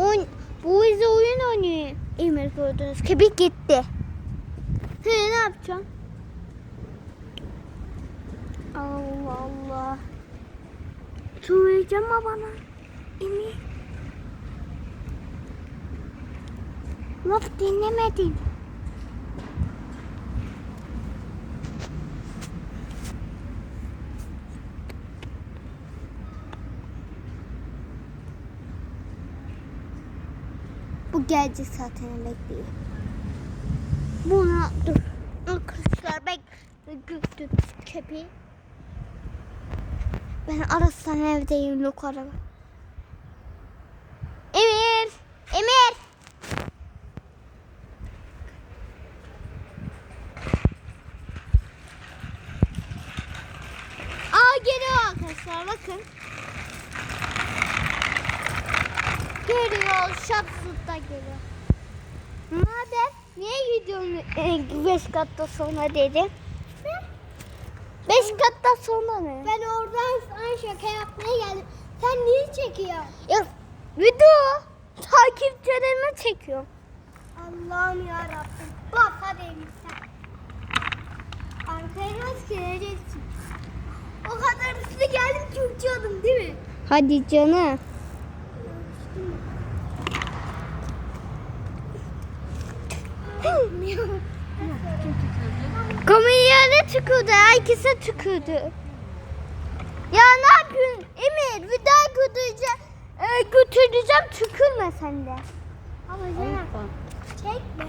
oyun, bu bize oyun oynuyor. Emir gördünüz. Kebik gitti. He ne yapacağım? Allah Allah. Söyleyeceğim mi bana? Emir. Laf dinlemedin. Bu gelecek zaten bekliyor. Buna dur. Arkadaşlar bek götür köpeği. Ben arastan evdeyim yok. Emir! Emir! Aa geliyor arkadaşlar bakın. Geliyor şapsutta geliyor. Ne haber? Niye gidiyorsun 5 katta sonra dedi? 5 katta sonra ne? Ben oradan sana şaka yapmaya geldim. Sen niye çekiyorsun? Ya video takipçilerime çekiyorum. Allah'ım ya Rabbim. Bak hadi sen. Arkaya nasıl geleceksin? O kadar hızlı geldim ki uçuyordum değil mi? Hadi canım. Kameraya çıkıyordu. Herkese çıkıyordu. Ya ne yapıyorsun Emir? Vida götüreceğim. E, götüreceğim tükürme sen de. Ama canım çekme.